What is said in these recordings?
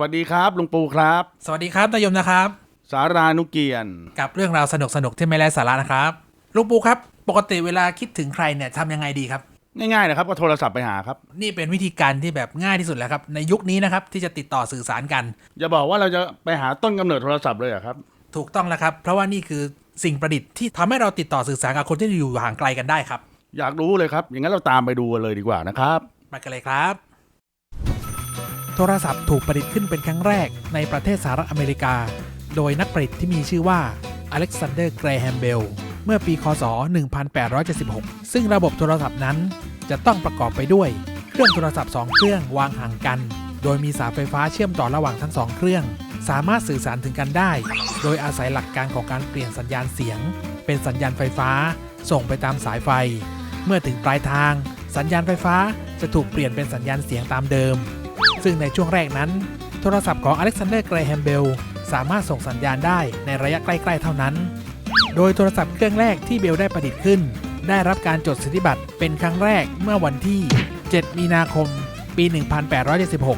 วัสดีครับลุงปูครับ สวัสดีครับนายยมนะครับ สารานุเกียรติกับเรื่องราวสนุกสนุกๆที่ไม่ไร้สาระนะครับลุงปูครับ ปกติเวลาคิดถึงใครเนี่ยทำยังไงดีครับ ง่ายๆนะครับก็โทรศัพท์ไปหาครับ นี่เป็นวิธีการที่แบบง่ายที่สุดแล้วครับ ในยุคนี้นะครับที่จะติดต่อสื่อสารกัน อย่าบอกว่าเราจะไปหาต้นกำเนิดโทรศัพท์เลยเหรอะครับ ถูกต้องแล้วครับ เพราะว่านี่คือสิ่งประดิษฐ์ที่ทำให้เราติดต่อสื่อสารกับคนที่อยู่ห่างไกลกันได้ครับ อยากรู้เลยครับ อย่างนั้นเราตามไปดูกันเลยดีกว่านะครับ ไปกันเลยครับ โทรศัพท์ถูกประดิษฐ์ขึ้นเป็นครั้งแรกในประเทศสหรัฐอเมริกา โดยนักประดิษฐ์ที่มีชื่อว่าอเล็กซานเดอร์เกรแฮมเบล เมื่อปี คศ 1876 ซึ่งระบบโทรศัพท์นั้นจะต้องประกอบไปด้วยเครื่องโทรศัพท์ 2 เครื่องวางห่างกัน โดยมีสายไฟฟ้าเชื่อมต่อระหว่างทั้งสองเครื่อง สามารถสื่อสารถึงกันได้ โดยอาศัยหลักการของการเปลี่ยนสัญญาณเสียง เป็นสัญญาณไฟฟ้า ส่งไปตามสายไฟ เมื่อถึงปลายทาง สัญญาณไฟฟ้าจะถูกเปลี่ยนเป็นสัญญาณเสียงตามเดิม ซึ่งในช่วงแรกนั้น โทรศัพท์ของอเล็กซานเดอร์เกรแฮมเบลสามารถส่งสัญญาณได้ในระยะใกล้ๆเท่านั้น โดยโทรศัพท์เครื่องแรกที่เบลได้ประดิษฐ์ขึ้น ได้รับการจดสิทธิบัตรเป็นครั้งแรกเมื่อวันที่ 7 มีนาคม ปี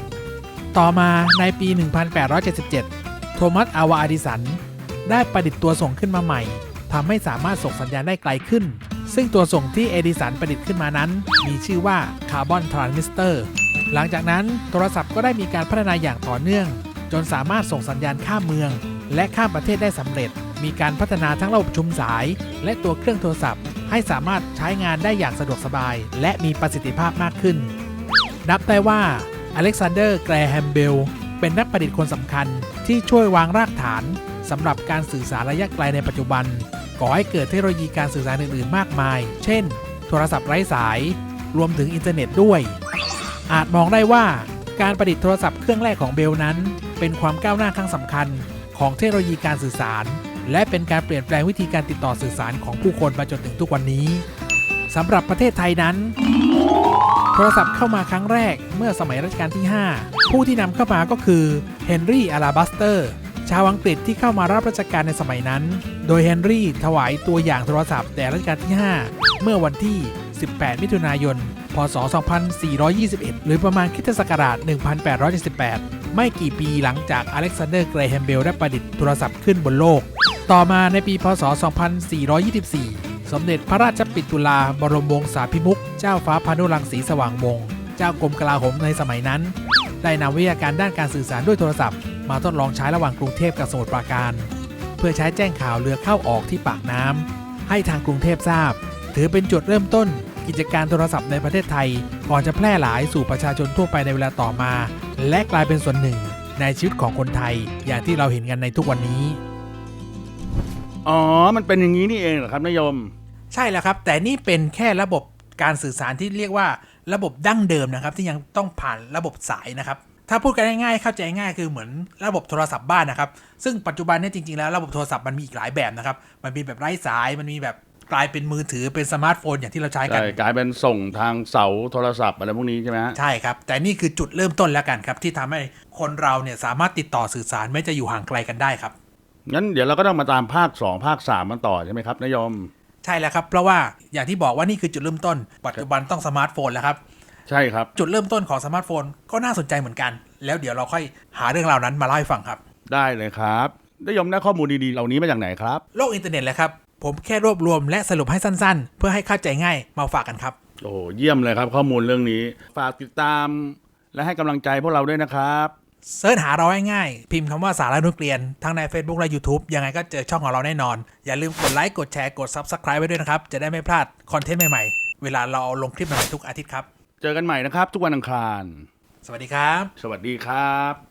1876 ต่อมาในปี 1877 โทมัส อาวาอดิสัน ได้ประดิษฐ์ตัวส่งขึ้นมาใหม่ทำให้สามารถส่งสัญญาณได้ไกลขึ้น ซึ่งตัวส่งที่เอดิสันประดิษฐ์ขึ้นมานั้น มีชื่อว่าคาร์บอนทรานซิสเตอร์ หลังจากนั้นโทรศัพท์ก็ได้มีการพัฒนาอย่างต่อเนื่อง จนสามารถส่งสัญญาณข้ามเมือง และข้ามประเทศได้สำเร็จ มีการพัฒนาทั้งระบบชุมสาย และตัวเครื่องโทรศัพท์ ให้สามารถใช้งานได้อย่างสะดวกสบาย และมีประสิทธิภาพมากขึ้น นับได้ว่าอเล็กซานเดอร์แกรแฮมเบลเป็นนักประดิษฐ์คนสำคัญที่ช่วยวางรากฐานสำหรับการสื่อสารระยะไกลในปัจจุบัน ก่อให้เกิดเทคโนโลยีการสื่อสารอื่น ๆ มากมาย เช่น โทรศัพท์ไร้สาย รวมถึงอินเทอร์เน็ตด้วย อาจมองได้ว่าการประดิษฐ์โทรศัพท์เครื่องแรกของเบลนั้น เป็นความก้าวหน้าครั้งสำคัญของเทคโนโลยีการสื่อสาร และเป็นการเปลี่ยนแปลงวิธีการติดต่อสื่อสารของผู้คนมาจนถึงทุกวันนี้สำหรับประเทศไทยนั้น โทรศัพท์เข้ามาครั้งแรกเมื่อสมัยรัชกาลที่ 5 ผู้ที่นำเข้ามาก็คือเฮนรี่อาราบัสเตอร์ชาวอังกฤษที่เข้ามารับราชการในสมัยนั้น โดยเฮนรี่ถวายตัวอย่างโทรศัพท์แด่รัชกาลที่ 5 เมื่อวันที่ 18 มิถุนายน ศ 2421 หรือประมาณคริสตศักราช 1878 ไม่กี่ปีหลังจากอเล็กซานเดอร์เกรแฮมเบลได้ประดิษฐ์โทรศัพท์ขึ้นบนโลก ต่อมาในปี พศ 2424 สมเด็จพระราชปิตุลาบรมวงศาภิมุข เจ้าฟ้าพานุรังสีสว่างวงศ์ เจ้ากรมกลาโหมในสมัยนั้น ได้นำวิทยาการด้านการสื่อสารด้วยโทรศัพท์ มาทดลองใช้ระหว่างกรุงเทพกับสมุทรปราการ เพื่อใช้แจ้งข่าวเรือเข้าออกที่ปากน้ำให้ทางกรุงเทพทราบ ถือเป็นจุดเริ่มต้น กิจการโทรศัพท์ในประเทศไทย ก่อนจะแพร่หลายสู่ประชาชนทั่วไปในเวลาต่อมา และกลายเป็นส่วนหนึ่ง ในชีวิตของคนไทย อย่างที่เราเห็นกันในทุกวันนี้ อ๋อ มันเป็นอย่างนี้นี่เองเหรอครับนายยม ใช่แล้วครับ แต่นี่เป็นแค่ระบบการสื่อสารที่เรียกว่าระบบดั้งเดิมนะครับ ที่ยังต้องผ่านระบบสายนะครับถ้าพูดกันง่ายๆ เข้าใจง่ายคือเหมือนระบบโทรศัพท์บ้านนะครับ ซึ่งปัจจุบันเนี่ยจริงๆ แล้วระบบโทรศัพท์มันมีอีกหลายแบบนะครับ มันมีแบบไร้สาย มันมีแบบ กลายเป็นมือถือเป็นสมาร์ทโฟนอย่างที่เราใช้กันใช่กลายเป็นส่งทางเสาโทรศัพท์อะไรพวกนี้ใช่ไหมฮะใช่ครับ แต่นี่คือจุดเริ่มต้นแล้วกันครับ ที่ทำให้คนเราเนี่ยสามารถติดต่อสื่อสารไม่จะอยู่ห่างไกลกันได้ครับงั้นเดี๋ยวเราก็ต้องมาตามภาค 2 ภาค 3 มันต่อใช่ไหมครับนายยม ใช่แล้วครับ เพราะว่าอย่างที่บอกว่านี่คือจุดเริ่มต้น ปัจจุบันต้องสมาร์ทโฟนแล้วครับ ใช่ครับ จุดเริ่มต้นของสมาร์ทโฟนก็น่าสนใจเหมือนกัน แล้วเดี๋ยวเราค่อยหาเรื่องราวนั้นมาเล่าให้ฟังครับ ได้เลยครับนายยมได้ข้อมูลดีๆ เหล่านี้มาจากไหนครับ โลกอินเทอร์เน็ตเลยครับ ผมแค่รวบรวมและสรุปให้สั้นๆ เพื่อให้เข้าใจง่ายมาฝากกันครับ โอ้โหเยี่ยมเลยครับข้อมูลเรื่องนี้ ฝากติดตาม และให้กำลังใจพวกเราด้วยนะครับเสิร์ชหาเราง่ายๆ พิมพ์คำว่าสาระนุเกลียน ทั้งใน Facebook และ YouTube ยังไงก็เจอช่องของเราแน่นอน อย่าลืมกดไลค์กดแชร์กด Subscribe ไว้ด้วยนะครับ จะได้ไม่พลาดคอนเทนต์ใหม่ๆ เวลาเราเอาลงคลิปใหม่ๆทุกอาทิตย์ครับ เจอกันใหม่นะครับ ทุกวันอังคาร สวัสดีครับ สวัสดีครับ